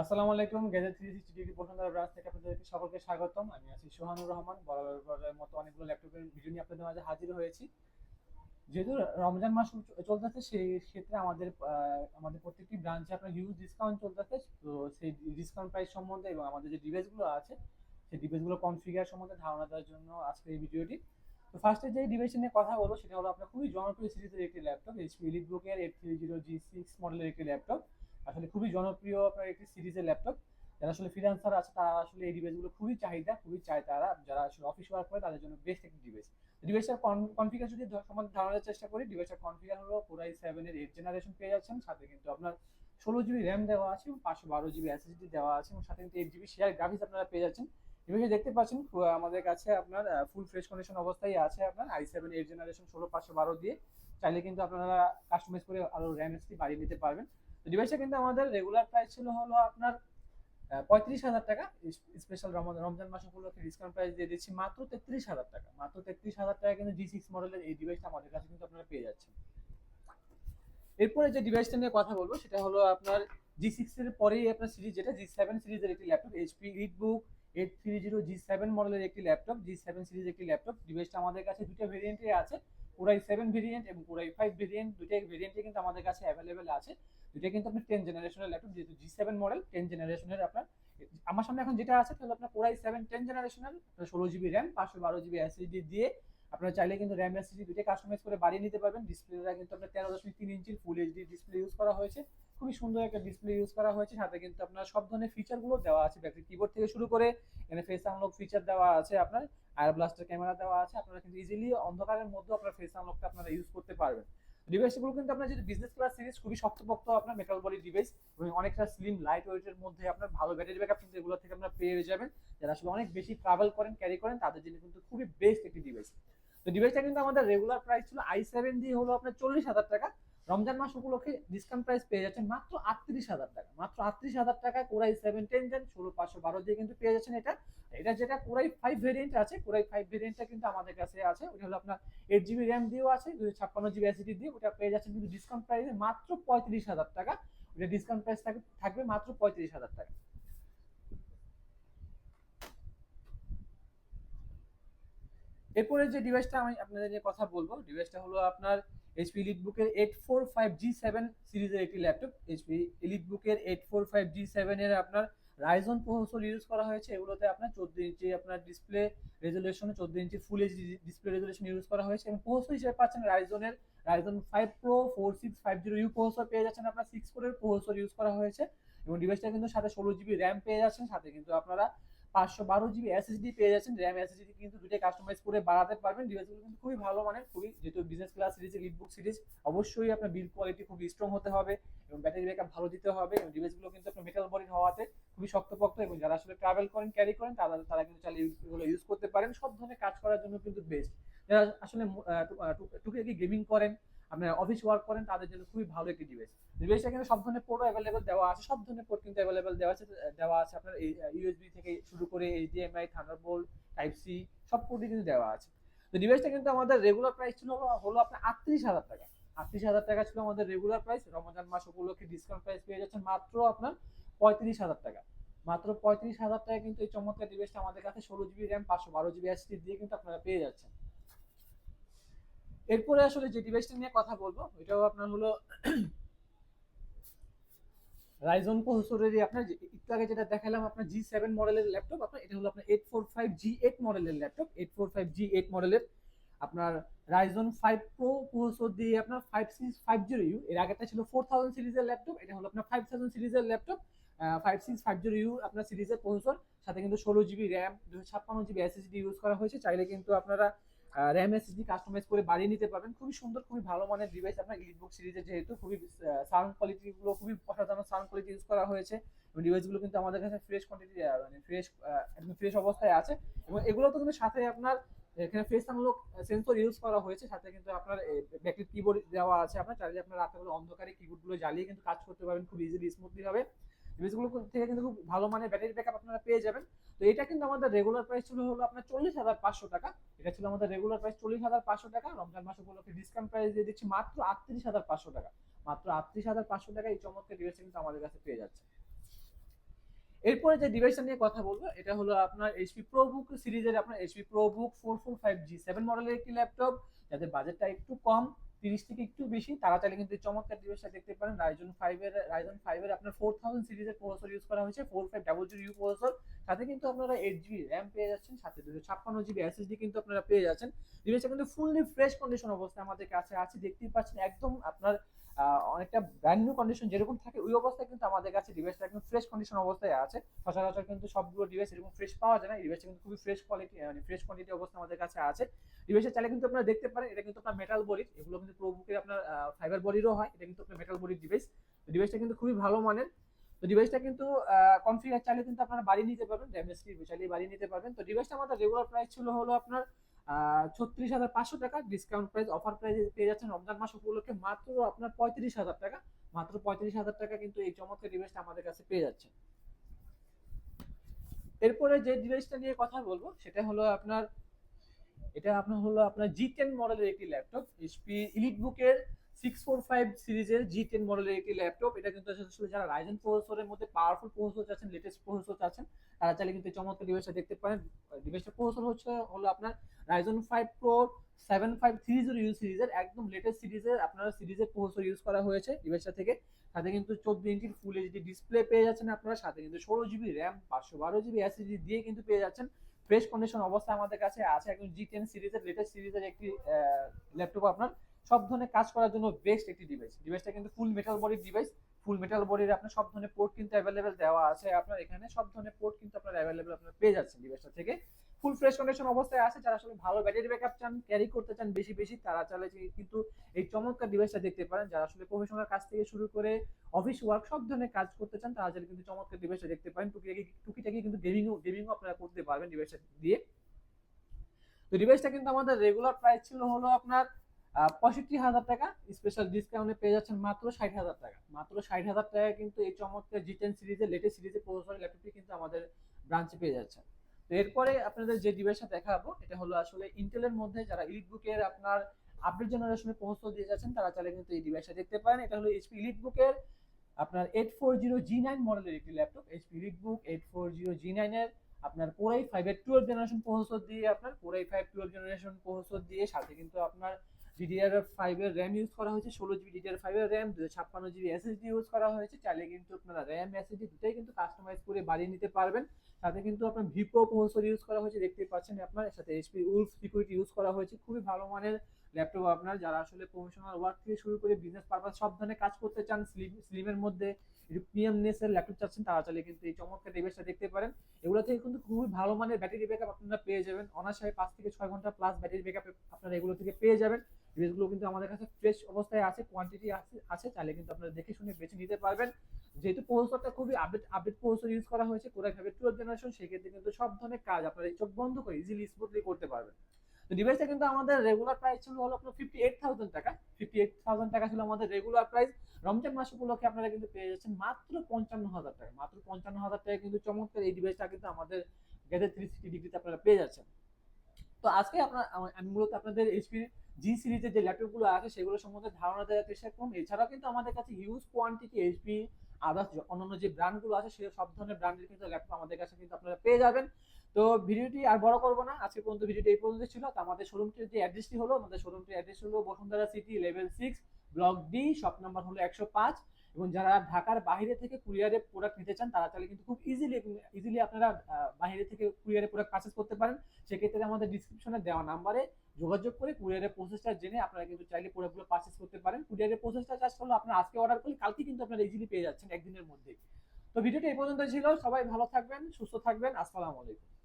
আসসালামু আলাইকুম gadget three sixty degree Bashundhara branch থেকে আপনাদেরকে সকলকে স্বাগতম। আমি আছি সোহানুর রহমান বরাবরের মতো অনেকগুলো ল্যাপটপের ভিডিও নিয়ে আপনাদের মাঝে হাজির হয়েছি। যেহেতু রমজান মাস চলতেছে, সেই ক্ষেত্রে আমাদের আমাদের প্রত্যেকটি ব্রাঞ্চে আপনার হিউজ ডিসকাউন্ট চলতেছে। তো সেই ডিসকাউন্ট প্রাইস সম্বন্ধে এবং আমাদের যে ডিভাইসগুলো আছে, সেই ডিভাইসগুলো কনফিগার সম্বন্ধে ধারণা দেওয়ার জন্য আজকের এই ভিডিওটি তো ফার্স্টে যে ডিভাইস নিয়ে কথা বলব, সেটা হলো আপনার খুবই জনপ্রিয় সিরিজের একটি ল্যাপটপ এইচপি এলিট বুকের eight three zero G six মডেলের একটি ল্যাপটপ। আসলে খুবই জনপ্রিয় আপনার একটি সিরিজের ল্যাপটপ যারা আসলে ফ্রিল্যান্সার আছে, তারা আসলে এই ডিভাইসগুলো খুবই চাহিদা, খুবই চায় তারা। যারা আসলে অফিস ওয়ার্ক করে, তাদের জন্য বেস্ট একটি ডিভাইস ডিভাইসের কনফিগার যদি সম্বন্ধে ধারণার চেষ্টা করি ডিভাইসের কনফিগার হলো পুরাই সেভেনের এইট জেনারেশন পেয়ে যাচ্ছেন। সাথে কিন্তু আপনার ষোলো জিবি র্যাম দেওয়া আছে এবং পাঁচশো বারো জিবি এসএসডি দেওয়া আছে এবং সাথে কিন্তু এইট জিবি শেয়ার গ্রাফিক্স আপনারা পেয়ে যাচ্ছেন। ডিভাইসে দেখতে পাচ্ছেন আমাদের কাছে আপনার ফুল ফ্রেশ কন্ডিশন অবস্থায় আছে আপনার আই সেভেন এইট জেনারেশন ষোলো, পাঁচশো বারো দিয়ে। চাইলে কিন্তু আপনারা কাস্টমাইজ করে আরও র্যাম এসপি বাড়িয়ে নিতে পারবেন। ডিভাইসটা কিন্তু আমাদের রেগুলার প্রাইস ছিল হলো আপনার পঁয়ত্রিশ হাজার টাকা। স্পেশাল রমজান মাস উপলক্ষে ডিসকাউন্ট প্রাইস দিয়ে দিচ্ছি মাত্র তেত্রিশ হাজার টাকা। মাত্র তেত্রিশ হাজার টাকা কিন্তু জি সিক্স মডেলের এই ডিভাইসটা আমাদের কাছে কিন্তু আপনারা পেয়ে যাচ্ছেন। এরপরে যে ডিভাইসটা নিয়ে কথা বলব, সেটা হলো আপনার জি সিক্স এর পরেই আপনার সিরিজ যেটা জি সেভেন সিরিজের একটি laptop HP book eight three zero G seven মডেলের একটি ল্যাপটপ জি সেভেন সিরিজ একটি ল্যাপটপ ডিভাইসটা আমাদের কাছে দুটো ভেরিয়েন্টে আছে। পুরাই সেভেন ভেরিয়েন্ট এবং পুরাই ফাইভ ভেরিয়েন্ট দুটাই ভেরিয়েন্টই কিন্তু আমাদের কাছে অ্যাভেলেবেল আছে। দুটা কিন্তু আপনি টেন জেনারেশনের ল্যাপটপ যেহেতু জি সেভেন মডেল টেন জেনারেশনের আপনার, আমার সামনে এখন যেটা আছে, তাহলে আপনার পুরাই সেভেন টেন জেনারেশনের ষোলো জিবি র্যাম পাঁচশো বারো জিবি এসএসডি দিয়ে আপনারা চাইলে কিন্তু র্যাম এসএসডি দুটোই কাস্টমাইজ করে বাড়িয়ে নিতে পারবেন। ডিসপ্লেটা কিন্তু আপনার তেরো দশমিক তিন ইঞ্চির ফুল এইচডি ডিসপ্লে ইউজ করা হয়েছে। খুবই সুন্দর একটা ডিসপ্লে ইউজ করা হয়েছে। সাথে কিন্তু আপনার সব ধরনের ফিচারগুলো দেওয়া আছে। ব্যাটারি কিবোর্ড থেকে শুরু করে এখানে ফেস আনলক ফিচার দেওয়া আছে আপনার। আয়ার ব্লাস্টার ক্যামেরা দেওয়া আছে। আপনারা কিন্তু ইজিলি অন্ধকারের মধ্যে আপনার ফেস আনলকটা আপনারা ইউজ করতে পারবেন। ডিভাইসগুলো কিন্তু আপনার যেটা বিজনেস ক্লাস সিরিজ খুবই শক্তপোক্ত আপনার মেটাল বডি ডিভাইস এবং অনেকটা স্লিম লাইট ওয়েটের মধ্যে আপনার ভালো ব্যাটারি ব্যাকআপ কিন্তু এগুলো থেকে আপনারা পেয়ে যাবেন। যারা আসলে অনেক বেশি ট্রাভেল করেন ক্যারি করেন, তাদের জন্য কিন্তু খুবই বেস্ট একটি ডিভাইস তো ডিভাইসটা কিন্তু আমাদের রেগুলার প্রাইস ছিল আই সেভেন দিয়ে হলো আপনার চল্লিশ হাজার টাকা। রমজান মাস উপলক্ষে ডিসকাউন্ট প্রাইস পেয়ে যাচ্ছেন মাত্র আটত্রিশ হাজার টাকা। মাত্র আটত্রিশ হাজার টাকা কোরাই সেভেন টেন জেন ষোলো, পাঁচশো, বারো দিয়ে কিন্তু পেয়ে যাচ্ছেন এটা। এটা যেটা কোরাই ফাইভ ভেরিয়েন্ট আছে কোরাই ফাইভ ভেরিয়েন্টটা কিন্তু আমাদের কাছে আছে। ওটা হলো আপনার এইট জিবি র্যাম দিয়েও আছে দুশো ছাপ্পান্ন জিবি এসিডি দিয়ে ওটা পেয়ে যাচ্ছেন কিন্তু ডিসকাউন্ট প্রাইসে মাত্র পঁয়ত্রিশ হাজার টাকা। ওটা ডিসকাউন্ট প্রাইস থাকবে মাত্র পঁয়ত্রিশ হাজার টাকা। এরপরে যে ডিভাইসটা আমি আপনাদের নিয়ে কথা বলব ডিভাইসটা হলো আপনার এইচপি এলিট বুকের eight four five G seven সিরিজের একটি ল্যাপটপ। এইচপি এলিট বুকের এইট ফোর ফাইভ জি সেভেনের আপনার রাইজন প্রসেসর ইউজ করা হয়েছে। এগুলোতে আপনার চোদ্দ ইঞ্চি আপনার ডিসপ্লে রেজলিউশনে চোদ্দ ইঞ্চি full HD display resolution use করা হয়েছে এবং প্রসেসর হিসেবে পাচ্ছেন রাইজনের Ryzen five pro four six five zero U processor পেয়ে যাচ্ছেন আপনার সিক্স কোরের প্রসেসর ইউজ করা হয়েছে। এবং ডিভাইসটা কিন্তু সাথে ষোলো জিবি র্যাম পেয়ে যাচ্ছেন। সাথে কিন্তু আপনারা পাঁচশো বারো জিবি এসএসডি পেয়ে যাচ্ছেন র্যাম এসএসডি কিন্তু দুটোই কাস্টমাইজ করে বাড়াতে পারবেন। ডিভাইসগুলো কিন্তু খুবই ভালো মানের, খুবই যেহেতু business class series EliteBook series অবশ্যই আপনার বিল কোয়ালিটি খুবই স্ট্রং হতে হবে এবং ব্যাটারি ব্যাকআপ ভালো দিতে হবে এবং ডিভাইসগুলো কিন্তু আপনার মেটাল বডির হওয়াতে খুবই শক্তপোক্ত এবং যারা আসলে ট্রাভেল করেন ক্যারি করেন, তারা তারা কিন্তু চাইলে এগুলো ইউজ করতে পারেন। সব ধরনের কাজ করার জন্য কিন্তু বেস্ট যারা আসলে টুকি গেমিং করেন আপনার অফিস ওয়ার্ক করেন, তাদের জন্য খুবই ভালো একটি ডিভাইস ডিভাইসটা কিন্তু সব ধরনের পোর্টও অ্যাভেলেবেল দেওয়া আছে, সব ধরনের পোর্ট কিন্তু অ্যাভেলেবেল দেওয়া আছে দেওয়া আছে আপনার ইউএসবি থেকে শুরু করে এইচডিএমআই থান্ডারবোল্ট টাইপ সি সব পোর্টই কিন্তু দেওয়া আছে। তো ডিভাইসটা কিন্তু আমাদের রেগুলার প্রাইস ছিল হলো- আপনার আটত্রিশ হাজার টাকা। আটত্রিশ হাজার টাকা ছিল আমাদের রেগুলার প্রাইস রমজান মাস উপলক্ষে ডিসকাউন্ট প্রাইস পেয়ে যাচ্ছেন মাত্র আপনার পঁয়ত্রিশ হাজার টাকা। মাত্র পঁয়ত্রিশ হাজার টাকা কিন্তু এই চমৎকার ডিভাইসটা আমাদের কাছে ষোলো জিবি র্যাম পাঁচশো বারো জিবি এসডি দিয়ে কিন্তু আপনারা পেয়ে যাচ্ছেন। এরপরে আসলে যে ডিভাইসটা নিয়ে কথা বলব, এটাও আপনার হলো রাইজন প্রসেসরেরই আপনার একটু আগে যেটা দেখালাম আপনার জি সেভেন মডেলের ল্যাপটপ আপনার এটা হলো আপনার eight four five G eight মডেলের laptop eight four five G eight মডেলের আপনার রাইজন ফাইভ প্রো প্রসেসর দিয়ে আপনার five six five zero U এর আগেটা ছিল ফোর থাউজেন্ড সিরিজের ল্যাপটপ এটা হলো আপনার ফাইভ থাউজেন্ড সিরিজের laptop five six five zero U আপনার সিরিজের প্রসেসর সাথে কিন্তু ষোলো জিবি র্যাম দুশো ছাপ্পান্ন জিবি এসএসডি ইউজ করা হয়েছে, চাইলে কিন্তু আপনারা র্যাম এস এসএসডি কাস্টমাইজ করে বাড়িয়ে নিতে পারবেন। খুবই সুন্দর, খুবই ভালো মানের ডিভাইস আপনার ইলিটবুক সিরিজের যেহেতু খুবই সাউন্ড কোয়ালিটি গুলো খুবই অসাধারণ সাউন্ড কোয়ালিটি ইউজ করা হয়েছে। এবং ডিভাইসগুলো কিন্তু আমাদের কাছে ফ্রেশ কোয়ান্টিটি মানে ফ্রেশ একদম ফ্রেশ অবস্থায় আছে। এবং এগুলো তো কিন্তু সাথে আপনার, এখানে ফেস আনলক সেন্সর ইউজ করা হয়েছে। সাথে কিন্তু আপনার ব্যাটারি কিবোর্ড দেওয়া আছে। আপনার চাইলে আপনার রাতের অন্ধকারে কিবোর্ডগুলো জ্বালিয়ে কিন্তু কাজ করতে পারবেন। খুব ইজিলি স্মুথলি হবে ডিভাইসগুলো থেকে কিন্তু খুব ভালো মানের ব্যাটারি ব্যাকআপ আপনারা পেয়ে যাবেন। তো এটা কিন্তু আমাদের রেগুলার প্রাইস ছিল হলো আপনার চল্লিশ হাজার পাঁচশো টাকা। এটা ছিল আমাদের রেগুলার প্রাইস চল্লিশ হাজার পাঁচশো টাকা। রমজান মাস উপলক্ষে ডিসকাউন্ট প্রাইস দিয়ে দিচ্ছি মাত্র আটত্রিশ হাজার পাঁচশো টাকা। মাত্র আটত্রিশ হাজার পাঁচশো টাকা এই চমৎকার ডিভাইস কিন্তু আমাদের কাছে পেয়ে যাচ্ছে। এরপরে যে ডিভাইসটা নিয়ে কথা বলব, এটা হলো আপনার এইচপি প্রোবুক সিরিজের আপনার HP ProBook four four five G seven মডেলের একটি ল্যাপটপ যাদের বাজেটটা একটু কম তিরিশ থেকে একটু বেশি তারা চাইলে কিন্তু চমৎকার ডিভাইসটা দেখতে পারেন। রাইজন ফাইভের রাইজন ফাইভের আপনার ফোর থাউজেন্ড সিরিজের প্রসেসর ইউজ করা হয়েছে four five double zero U processor সাথে কিন্তু আপনারা এইট জিবি র্যাম পেয়ে যাচ্ছেন, সাথে দুশো ছাপ্পান্ন জিবি এসএসডি কিন্তু আপনারা পেয়ে যাচ্ছেন। ডিভাইসটা কিন্তু ফুললি ফ্রেশ কন্ডিশন অবস্থায় আমাদের কাছে আছে, দেখতেই পাচ্ছেন, একদম আপনার অনেকটা ব্র্যান্ড নিউ কন্ডিশন যেরকম থাকে, ওই অবস্থায় কিন্তু আমাদের কাছে ডিভাইসটা একদম ফ্রেশ কন্ডিশন অবস্থায় আছে। সচরাচর কিন্তু সবগুলো ডিভাইস এরকম ফ্রেশ পাওয়া যায় না। এই ডিভাইসটা কিন্তু খুবই ফ্রেশ কোয়ালিটি মানে ফ্রেশ কোয়ান্টিটি অবস্থা আমাদের কাছে আছে। ডিভাইসের চাইলে কিন্তু আপনারা দেখতে পারেন, এটা কিন্তু আপনার মেটাল বডির এগুলো কিন্তু প্রোবুকের আপনার ফাইবার বডিরও হয়, এটা কিন্তু আপনার মেটাল বডির ডিভাইস ডিভাইসটা কিন্তু খুবই ভালো মানের। তো ডিভাইসটা কিন্তু কনফিগার চাইলে কিন্তু আপনারা বাড়িয়ে নিতে পারবেন ড্যামেজ ফ্রি চাইলে বাড়িয়ে নিতে পারবেন। তো ডিভাইসটা আমাদের রেগুলার প্রাইস ছিল হলো আপনার ছত্রিশ হাজার পাঁচশো টাকা ডিসকাউন্ট প্রাইস অফার প্রাইস পেয়ে যাচ্ছেন রমজান মাস উপলক্ষে মাত্র আপনার পঁয়ত্রিশ হাজার টাকা। মাত্র পঁয়ত্রিশ হাজার টাকা কিন্তু এই চমৎকার ডিভাইসটা আমাদের কাছে পেয়ে যাচ্ছেন। এরপরে যে ডিভাইসটা নিয়ে কথা বলব, সেটা হলো আপনার, এটা আপনার হলো আপনার জি টেন মডেলের একটি ল্যাপটপ এইচপি ইলিট বুকের সিক্স ফোর ফাইভ সিরিজের জি টেন মডেলের একটি ল্যাপটপ এটা কিন্তু আসলে যারা রাইজেন প্রসেসরের মধ্যে পাওয়ারফুল প্রসেসর চাচ্ছেন লেটেস্ট প্রসেসর চাচ্ছেন, তারা চাইলে কিন্তু চমৎকার ডিভাইসটা দেখতে পারেন। ডিভাইসটা প্রসেসর হচ্ছে, হলো আপনার Ryzen five pro seven five three zero U সিরিজের, একদম লেটেস্ট সিরিজের, আপনারা সিরিজের প্রসেসর ইউজ করা হয়েছে ডিভাইসটা থেকে। সাথে কিন্তু চোদ্দ ইঞ্চির ফুল এইচডি ডিসপ্লে পেয়ে যাচ্ছেন আপনারা। সাথে কিন্তু ষোলো জিবি র্যাম পাঁচশো বারো জিবি এসএসডি দিয়ে কিন্তু পেয়ে যাচ্ছেন। ফ্রেশ কন্ডিশন অবস্থা আমাদের কাছে আছে। একদম জি টেন সিরিজের লেটেস্ট সিরিজের একটি ল্যাপটপ আপনার। সব ধরনের কাজ করার জন্য বেস্ট একটি ডিভাইস ডিভাইসটা কিন্তু ফুল মেটাল বডির ডিভাইস ফুল মেটাল বডির আপনার সব ধরনের পোর্ট কিন্তু অ্যাভেলেবেল দেওয়া আছে আপনার এখানে। সব ধরনের পোর্ট কিন্তু আপনার অ্যাভেলেবেল আপনার পেয়ে যাচ্ছেন ডিভাইসটা থেকে। ফুল ফ্রেশ কন্ডিশন অবস্থায় আছে। যারা আসলে ভালো ব্যাটারি ব্যাকআপ চান ক্যারি করতে চান বেশি বেশি, তারা চাইলে কিন্তু এই চমৎকার ডিভাইসটা দেখতে পারেন। যারা আসলে প্রফেশনাল কাজ থেকে শুরু করে অফিস ওয়ার্ক সব ধরনের কাজ করতে চান, তারা চাইলে কিন্তু চমৎকার ডিভাইসটা দেখতে পারেন। টুকিটাকি টুকিটাকি কিন্তু গেমিংও গেমিংও আপনারা করতে পারবেন ডিভাইসটা দিয়ে। তো ডিভাইসটা কিন্তু আমাদের রেগুলার প্রাইস ছিল হলো আপনার পঁয়ষট্টি হাজার টাকা স্পেশাল ডিসকাউন্টে পেয়ে যাচ্ছেন মাত্র ষাট হাজার টাকা। মাত্র ষাট হাজার টাকা কিন্তু এই চমৎকার জি টেন সিরিজের লেটেস্ট সিরিজের প্রসেসর ল্যাপটপটি কিন্তু আমাদের ব্রাঞ্চে পেয়ে যাচ্ছেন। তো এরপরে আপনাদের যে ডিভাইসটা দেখাবো, এটা হলো আসলে ইন্টেলের মধ্যে যারা ইলিট বুকের আপনার আপডেট জেনারেশনের প্রসেসর দিয়ে যাচ্ছেন, তারা চাইলে কিন্তু এই ডিভাইসটা দেখতে পারেন। এটা হলো এইচপি ইলিট বুকের আপনার eight four zero G nine মডেলের একটি laptop HP elite book eight four zero G নাইনের আপনার কোরাই ফাইভের টুয়েলভ জেনারেশন প্রসেসর দিয়ে, আপনার core i five twelve generation processor দিয়ে, সাথে কিন্তু আপনার ডিডিআর ফাইভের র্যাম ইউজ করা হয়েছে, ষোলো জিবি ডিডিআর ফাইভের র্যাম দুশো ছাপ্পান্ন জিবি এসএসডি ইউজ করা হয়েছে। চাইলে কিন্তু আপনারা র্যাম এসএসডি দুটাই কিন্তু কাস্টমাইজ করে বাড়িয়ে নিতে পারবেন। সাথে কিন্তু আপনার ভিপো প্রসেসর ইউজ করা হয়েছে দেখতে পাচ্ছেন আপনার। সাথে এইচপি উলফ সিকিউরিটি ইউজ করা হয়েছে, খুবই ভালো মানের ল্যাপটপ আপনার। যারা আসলে প্রফেশনাল ওয়ার্ক থেকে শুরু করে বিজনেস পারপাস সব ধরনের কাজ করতে চান স্লিম স্লিমের মধ্যে প্রিমিয়ামনেস এর ল্যাপটপ চাচ্ছেন, তারা চাইলে কিন্তু এই চমৎকার ডিভাইসটা দেখতে পারেন। এগুলো থেকে কিন্তু খুবই ভালো মানের ব্যাটারি ব্যাকআপ আপনারা পেয়ে যাবেন। অনায়াসে পাঁচ থেকে ছয় ঘণ্টা প্লাস ব্যাটারি ব্যাকআপ আপনারা এগুলো থেকে পেয়ে যাবেন। ডিভাইসগুলো কিন্তু আমাদের কাছে ফ্রেশ অবস্থায় আছে কোয়ান্টিটি আছে আছে, চাইলে কিন্তু আপনারা দেখে শুনে বেছে নিতে পারবেন। যেহেতু প্রসেসরটা খুবই আপডেট আপডেট প্রসেসর ইউজ করা হয়েছে কোরাই ফাইভের টুয়েলভ জেনারেশন সেক্ষেত্রে কিন্তু সব ধরনের কাজ আপনারা চোখ বন্ধ করে ইজিলি স্মুথলি করতে পারবেন। তো ডিভাইসটা কিন্তু আমাদের রেগুলার প্রাইস ছিল হলো আপনার ফিফটি এইট থাউজেন্ড টাকা। ফিফটি এইট থাউজেন্ড টাকা ছিল আমাদের রেগুলার প্রাইস রমজান মাস উপলক্ষে আপনারা কিন্তু পেয়ে যাচ্ছেন মাত্র পঞ্চান্ন হাজার টাকা। মাত্র পঞ্চান্ন হাজার টাকা কিন্তু চমৎকার এই ডিভাইসটা কিন্তু আমাদের গ্যাজেট থ্রি সিক্সটি ডিগ্রিতে আপনারা পেয়ে যাচ্ছেন। তো আজকে আপনার, আমি- আমি মূলত আপনাদের এইচপি জি সিরিজের যে ল্যাপটপগুলো আছে, সেগুলো সম্বন্ধে ধারণা দেওয়ার চেষ্টা করুন। এছাড়াও কিন্তু আমাদের কাছে হিউজ কোয়ান্টিটি এইচপি আদার্স অন্যান্য যে ব্র্যান্ডগুলো আছে, সে সব ধরনের ব্র্যান্ডের কিন্তু ল্যাপটপ আমাদের কাছে কিন্তু আপনারা পেয়ে যাবেন। তো ভিডিওটি আর বড় করব না, আজকে পর্যন্ত ভিডিওটি এই পর্যন্ত ছিল। তো আমাদের শোরুমটির যে অ্যাড্রেসটি হলো, আমাদের শোরুমটির অ্যাড্রেস হলো Bashundhara city level six block D shop number হলো একশো পাঁচ। এবং যারা ঢাকার বাইরে থেকে কুরিয়ারে প্রোডাক্ট নিতে চান, তারা চাইলে কিন্তু খুব ইজিলি ইজিলি আপনারা বাইরে থেকে কুরিয়ারে প্রোডাক্ট পারচেস করতে পারেন। সেক্ষেত্রে আমাদের ডিসক্রিপশনে দেওয়া নাম্বারে যোগাযোগ করে কুরিয়ারের প্রসেসটা জেনে আপনারা কিন্তু চাইলে প্রোডাক্টগুলো পারচেস করতে পারেন। কুরিয়ারের প্রসেসটা চার্জ করলে আপনারা আজকে অর্ডার করলে কালকে কিন্তু আপনারা ইজিলি পেয়ে যাচ্ছেন একদিনের মধ্যে তো ভিডিওটা এই পর্যন্ত ছিল। সবাই ভালো থাকবেন, সুস্থ থাকবেন। আসসালামু আলাইকুম।